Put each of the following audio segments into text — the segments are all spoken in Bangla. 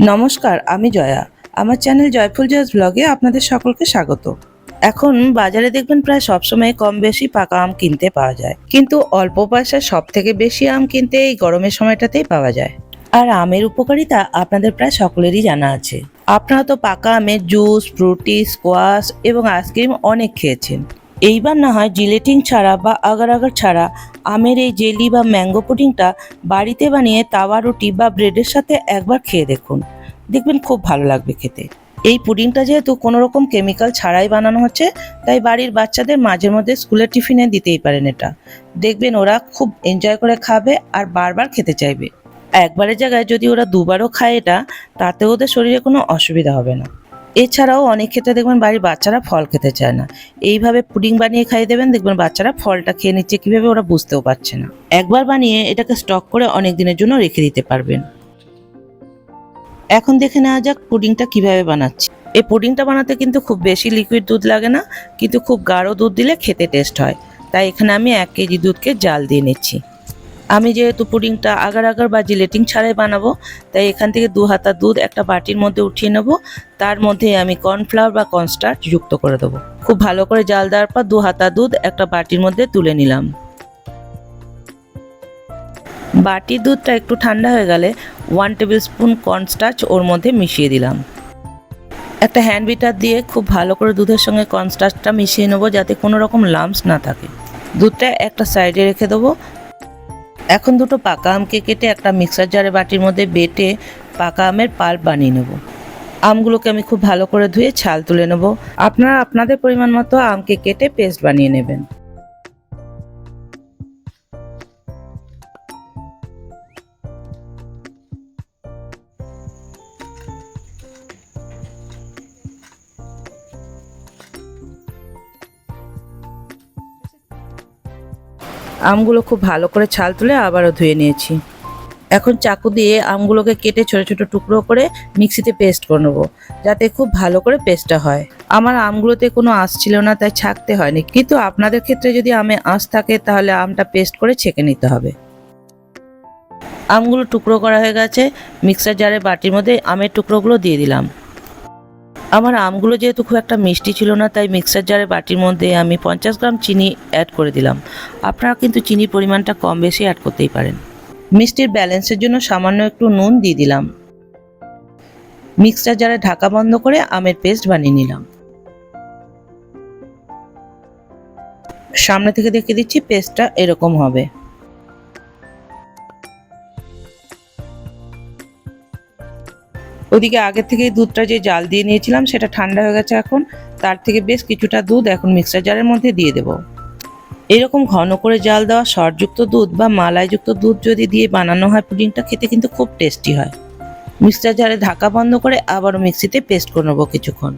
নমস্কার, আমি জয়া। আমার চ্যানেল জয়ফুল জয়াস ব্লগে আপনাদের সকলকে স্বাগত। এখন বাজারে দেখবেন প্রায় সবসময় কম বেশি পাকা আম কিনতে পাওয়া যায়। কিন্তু অল্প পয়সায় সব থেকে বেশি আম কিনতে এই গরমের সময়টাতেই পাওয়া যায়। আর আমের উপকারিতা আপনাদের প্রায় সকলেরই জানা আছে। আপনারা তো পাকা আমের জুস ফ্রুটি স্কোয়াশ এবং আইসক্রিম অনেক খেয়েছেন। এইবার না হয় জিলেটিং ছাড়া বা আগার আগার ছাড়া আমের এই জেলি বা ম্যাঙ্গো পুডিংটা বাড়িতে বানিয়ে তাওয়া রুটি বা ব্রেডের সাথে একবার খেয়ে দেখুন। দেখবেন খুব ভালো লাগবে খেতে। এই পুডিংটা যেহেতু কোনো রকম কেমিক্যাল ছাড়াই বানানো হচ্ছে, তাই বাড়ির বাচ্চাদের মাঝে মধ্যে স্কুলের টিফিনে দিতেই পারেন এটা। দেখবেন ওরা খুব এনজয় করে খাবে আর বারবার খেতে চাইবে। একবারের জায়গায় যদি ওরা দুবারও খায় এটা, তাতে ওদের শরীরে কোনো অসুবিধা হবে না। এছাড়াও অনেক ক্ষেত্রে দেখবেন বাড়ির বাচ্চারা ফল খেতে চায় না। এইভাবে পুডিং বানিয়ে খাইয়ে দেবেন, দেখবেন বাচ্চারা ফলটা খেয়ে নিচ্ছে, কীভাবে ওরা বুঝতেও পারছে না। একবার বানিয়ে এটাকে স্টক করে অনেক দিনের জন্য রেখে দিতে পারবেন। এখন দেখে নেওয়া যাক পুডিংটা কীভাবে বানাচ্ছি। এই পুডিংটা বানাতে কিন্তু খুব বেশি লিকুইড দুধ লাগে না, কিন্তু খুব গাঢ় দুধ দিলে খেতে টেস্ট হয়। তাই এখানে আমি এক কেজি দুধকে জাল দিয়ে নিচ্ছি। আমি যেহেতু পুডিংটা আগার আগার বা জিলেটিং ছাড়াই বানাবো, তাই এখান থেকে দু হাতা দুধ একটা বাটির মধ্যে উঠিয়ে নেব। তার মধ্যে আমি কর্নফ্লাওয়ার বা কর্নস্টার্চ যুক্ত করে দেবো। খুব ভালো করে জাল দেওয়ার পর দু হাতা দুধ একটা বাটির মধ্যে তুলে নিলাম। বাটির দুধটা একটু ঠান্ডা হয়ে গেলে ওয়ান টেবিল স্পুন কর্নস্টার্চ ওর মধ্যে মিশিয়ে দিলাম। একটা হ্যান্ড বিটার দিয়ে খুব ভালো করে দুধের সঙ্গে কর্নস্টার্চটা মিশিয়ে নেব যাতে কোনো রকম লাম্পস না থাকে। দুধটা একটা সাইডে রেখে দেবো। এখন দুটো পাকা আমকে কেটে একটা মিক্সার জারে বাটির মধ্যে বেটে পাকা আমের পাল্প বানিয়ে নেব। আমগুলোকে আমি খুব ভালো করে ধুয়ে ছাল তুলে নেব। আপনারা আপনাদের পরিমাণ মতো আমকে কেটে পেস্ট বানিয়ে নেবেন। আমগুলো খুব ভালো করে ছাল তুলে আবারও ধুয়ে নিয়েছি। এখন চাকু দিয়ে আমগুলোকে কেটে ছোট ছোট টুকরো করে মিক্সিতে পেস্ট করে নেব, যাতে খুব ভালো করে পেস্টটা হয়। আমার আমগুলোতে কোনো আঁশ ছিল না, তাই ছাকতে হয়নি। কিন্তু আপনাদের ক্ষেত্রে যদি আমে আঁশ থাকে, তাহলে আমটা পেস্ট করে ছেঁকে নিতে হবে। আমগুলো টুকরো করা হয়ে গেছে, মিক্সার জারে বাটির মধ্যে আমের টুকরোগুলো দিয়ে দিলাম। আমার আমগুলো যেহেতু খুব একটা মিষ্টি ছিল না, তাই মিক্সার জারে বাটির মধ্যে আমি পঞ্চাশ গ্রাম চিনি অ্যাড করে দিলাম। আপনারা কিন্তু চিনির পরিমাণটা কম বেশি অ্যাড করতেই পারেন। মিষ্টির ব্যালেন্সের জন্য সামান্য একটু নুন দিয়ে দিলাম। মিক্সচার জারে ঢাকা বন্ধ করে আমের পেস্ট বানিয়ে নিলাম। সামনে থেকে দেখে দিচ্ছি পেস্টটা এরকম হবে। ওদিকে আগে থেকে দুধটা যে জাল দিয়ে নিয়েছিলাম, সেটা ঠান্ডা হয়ে গেছে এখন। তার থেকে বেশ কিছুটা দুধ এখন মিক্সার জারের মধ্যে দিয়ে দেব। এরকম ঘন করে জাল দেওয়া সরযুক্ত দুধ বা মালাইযুক্ত দুধ যদি দিয়ে বানানো হয় পুডিংটা, খেতে কিন্তু খুব টেস্টি হয়। মিক্সার জারে ঢাকা বন্ধ করে আবারও মিক্সিতে পেস্ট করে নেব কিছুক্ষণ।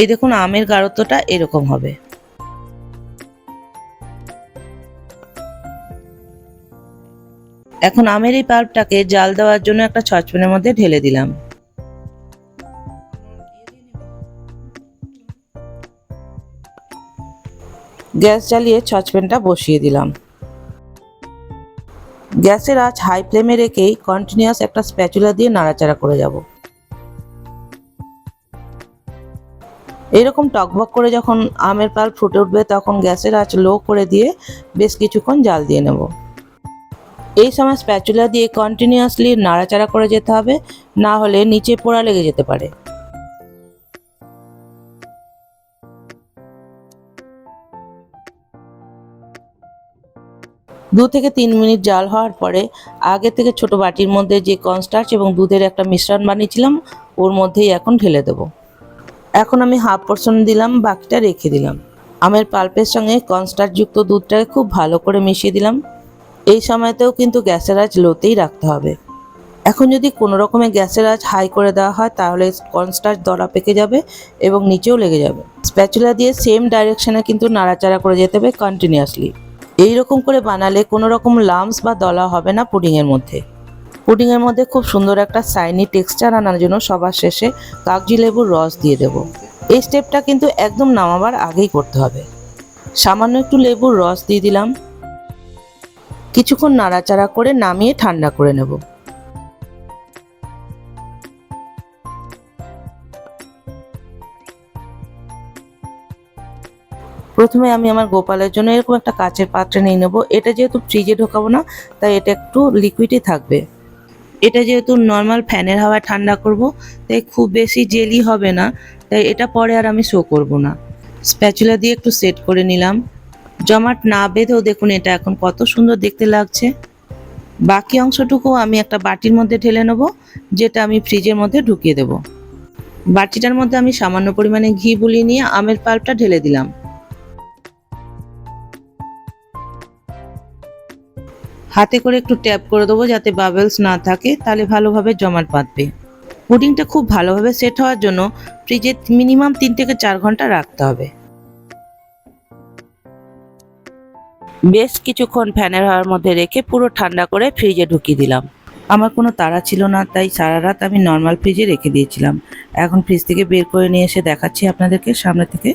এই দেখুন, আমের গাঢ়ত্বটা এরকম হবে। এখন আমের এই পাল্পটাকে জাল দেওয়ার জন্য একটা সসপ্যানের মধ্যে ঢেলে দিলাম। গ্যাস জ্বালিয়ে সসপ্যানটা বসিয়ে দিলাম। গ্যাসের আঁচ হাই ফ্লেমে রেখেই কন্টিনিউয়াস একটা স্প্যাচুলা দিয়ে নাড়াচাড়া করে যাব। এরকম টকবক করে যখন আমের পাল ফুটে উঠবে তখন গ্যাসের আঁচ লো করে দিয়ে বেশ কিছুক্ষণ জাল দিয়ে নেব। এই সময় স্প্যাচুলা দিয়ে কন্টিনিউয়াসলি নাড়াচাড়া করে যেতে হবে, না হলে নিচে পোড়া লেগে যেতে পারে। দু থেকে তিন মিনিট জাল হওয়ার পরে আগে থেকে ছোট বাটির মধ্যে যে কনস্টার্চ এবং দুধের একটা মিশ্রণ বানিয়েছিলাম, ওর মধ্যেই এখন ঢেলে দেবো। এখন আমি হাফ পোর্শন দিলাম, বাকিটা রেখে দিলাম। আমের পাল্পের সঙ্গে কর্নস্টার্চ যুক্ত দুধটাকে খুব ভালো করে মিশিয়ে দিলাম। এই সময়তেও কিন্তু গ্যাসের আঁচ লোতেই রাখতে হবে। এখন যদি কোনো রকমের গ্যাসের আঁচ হাই করে দেওয়া হয়, তাহলে কর্নস্টার্চ দলা পেকে যাবে এবং নিচেও লেগে যাবে। স্প্যাচুলা দিয়ে সেম ডাইরেকশনে কিন্তু নাড়াচাড়া করে যেতে হবে কন্টিনিউয়াসলি এই রকম করে বানালে কোনো রকম লাম্পস বা দলা হবে না পুডিংয়ের মধ্যে। পুডিংয়ের মধ্যে খুব সুন্দর একটা সাইনি টেক্সচার আনার জন্য সবার শেষে কাগজি লেবুর রস দিয়ে দেব। এই স্টেপটা কিন্তু একদম নামাবার আগেই করতে হবে। সামান্য একটু লেবুর রস দিয়ে দিলাম। কিছুক্ষণ নাড়াচাড়া করে নামিয়ে ঠান্ডা করে নেব। প্রথমে আমি আমার গোপালের জন্য এরকম একটা কাচের পাত্রে নিয়ে নেব। এটা যেহেতু ফ্রিজে ঢোকাবো না, তাই এটা একটু লিকুইডই থাকবে। এটা যেহেতু নর্মাল ফ্যানের হাওয়ায় ঠান্ডা করব, তাই খুব বেশি জেলি হবে না, তাই এটা পরে আর আমি শো করব না। স্প্যাচুলা দিয়ে একটু সেট করে নিলাম। জমাট না বেঁধেও দেখুন এটা এখন কত সুন্দর দেখতে লাগছে। বাকি অংশটুকু আমি একটা বাটির মধ্যে ঢেলে নেব, যেটা আমি ফ্রিজের মধ্যে ঢুকিয়ে দেব। বাটিটার মধ্যে আমি সামান্য পরিমাণে ঘি বুলিয়ে নিয়ে আমের পাল্পটা ঢেলে দিলাম। হাতে করে একটু ট্যাপ করে দেবো যাতে বাবেলস না থাকে, তাহলে ভালোভাবে জমাট বাঁধবে। পুডিংটা খুব ভালোভাবে সেট হওয়ার জন্য ফ্রিজে মিনিমাম তিন থেকে চার ঘণ্টা রাখতে হবে। বেশ কিছুক্ষণ ফ্যানের হাওয়ার মধ্যে রেখে পুরো ঠান্ডা করে ফ্রিজে ঢুকিয়ে দিলাম। আমার কোনো তাড়া ছিল না, তাই সারা রাত আমি নর্মাল ফ্রিজে রেখে দিয়েছিলাম। এখন ফ্রিজ থেকে বের করে নিয়ে এসে দেখাচ্ছি আপনাদেরকে সামনে থেকে।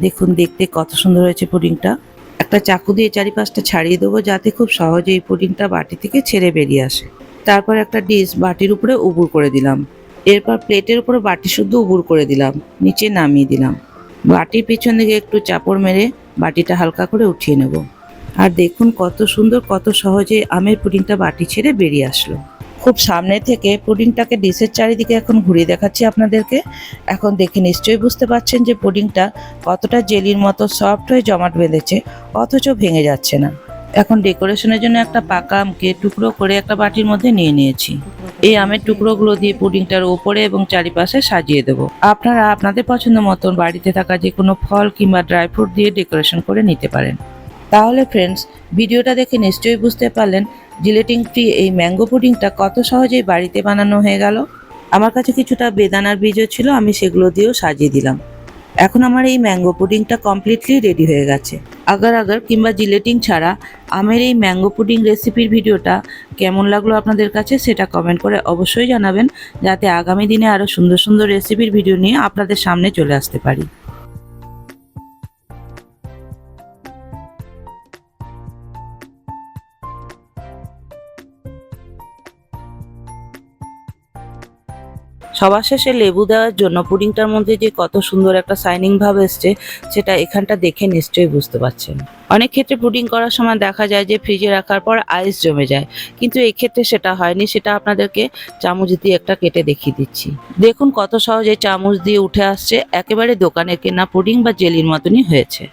দেখুন, দেখতে কত সুন্দর হয়েছে পুডিংটা। একটা চাকু দিয়ে চারিপাশটা ছাড়িয়ে দেবো যাতে খুব সহজে এই পুডিংটা বাটি থেকে ছেড়ে বেরিয়ে আসে। তারপর একটা ডিশ বাটির উপরে উবুর করে দিলাম। এরপর প্লেটের উপরে বাটি শুদ্ধ উবুর করে দিলাম, নিচে নামিয়ে দিলাম। বাটির পিছন দিকে একটু চাপড় মেরে বাটিটা হালকা করে উঠিয়ে নেব। আর দেখুন কত সুন্দর, কত সহজে আমের পুডিংটা বাটি ছেড়ে বেরিয়ে আসলো। খুব সামনে থেকে পুডিংটাকে ডিশের চারিদিকে এখন ঘুরিয়ে দেখাচ্ছি আপনাদেরকে। এখন দেখে নিশ্চয়ই বুঝতে পারছেন যে পুডিংটা কতটা জেলির মতো সফট হয়ে জমাট বেঁধেছে, অথচ ভেঙে যাচ্ছে না। এখন ডেকোরেশনের জন্য একটা পাকা আমকে টুকরো করে একটা বাটির মধ্যে নিয়ে নিয়েছি। এই আমের টুকরোগুলো দিয়ে পুডিংটার উপরে এবং চারিপাশে সাজিয়ে দেবো। আপনারা আপনাদের পছন্দ মতন বাড়িতে থাকা যে কোনো ফল কিংবা ড্রাই ফ্রুট দিয়ে ডেকোরেশন করে নিতে পারেন। তাহলে ফ্রেন্ডস ভিডিওটা দেখে নিশ্চয়ই বুঝতে পারলেন জিলেটিং ফ্রি এই ম্যাঙ্গো পুডিংটা কত সহজেই বাড়িতে বানানো হয়ে গেল। আমার কাছে কিছুটা বেদানার বীজও ছিল, আমি সেগুলো দিয়েও সাজিয়ে দিলাম। এখন আমার এই ম্যাঙ্গো পুডিংটা কমপ্লিটলি রেডি হয়ে গেছে। আগার আগার কিংবা জিলেটিং ছাড়া আমের এই ম্যাঙ্গো পুডিং রেসিপির ভিডিওটা কেমন লাগল আপনাদের কাছে সেটা কমেন্ট করে অবশ্যই জানাবেন, যাতে আগামী দিনে আরও সুন্দর সুন্দর রেসিপির ভিডিও নিয়ে আপনাদের সামনে চলে আসতে পারি। সবার শেষে লেবু দেওয়ার জন্য পুডিংটার মধ্যে যে কত সুন্দর একটা সাইনিং ভাব এসছে, সেটা এখানটা দেখে নিশ্চয়ই বুঝতে পারছেন। অনেক ক্ষেত্রে পুডিং করার সময় দেখা যায় যে ফ্রিজে রাখার পর আইস জমে যায়, কিন্তু এক্ষেত্রে সেটা হয়নি, সেটা আপনাদেরকে চামচ দিয়ে একটা কেটে দেখিয়ে দিচ্ছি। দেখুন কত সহজে চামচ দিয়ে উঠে আসছে, একেবারে দোকানে কেনা পুডিং বা জেলির মতনই হয়েছে।